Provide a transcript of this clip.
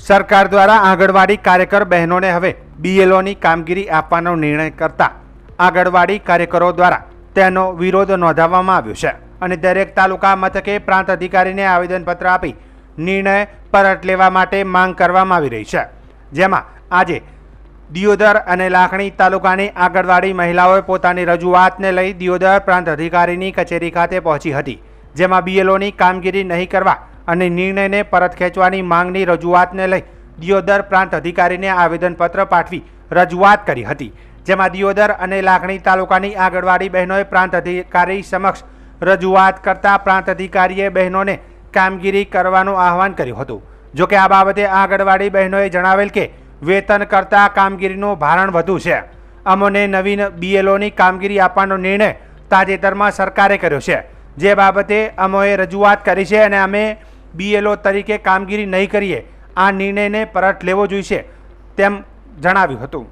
સરકાર દ્વારા આંગણવાડી કાર્યકર બહેનોને હવે બીએલઓની કામગીરી આપવાનો નિર્ણય કરતા આંગણવાડી કાર્યકરો દ્વારા તેનો વિરોધ નોંધાવવામાં આવ્યો છે અને દરેક તાલુકા મથકે પ્રાંત અધિકારીને આવેદનપત્ર આપી નિર્ણય પરત લેવા માટે માંગ કરવામાં આવી રહી છે. જેમાં આજે દિયોદર અને લાખણી તાલુકાની આંગણવાડી મહિલાઓએ પોતાની રજૂઆતને લઈ દિયોદર પ્રાંત અધિકારીની કચેરી ખાતે પહોંચી હતી, જેમાં બીએલઓની કામગીરી નહીં કરવા અને નિર્ણયને પરત ખેંચવાની માંગની રજૂઆતને લઈ દિયોદર પ્રાંત અધિકારીને આવેદનપત્ર પાઠવી રજૂઆત કરી હતી. જેમાં દિયોદર અને લાખણી તાલુકાની આંગણવાડી બહેનોએ પ્રાંત અધિકારી સમક્ષ રજૂઆત કરતા પ્રાંત અધિકારીએ બહેનોને કામગીરી કરવાનું આહવાન કર્યું હતું. જોકે આ બાબતે આંગણવાડી બહેનોએ જણાવેલ કે, વેતન કરતાં કામગીરીનું ભારણ વધુ છે. અમોને નવીન બીએલઓની કામગીરી આપવાનો નિર્ણય તાજેતરમાં સરકારે કર્યો છે. જે બાબતે અમોએ રજૂઆત કરી છે અને અમે બીએલઓ તરીકે કામગીરી નહીં કરીએ આ નિર્ણયને પરત લેવો જોઈશે તેમ જણાવ્યું હતું.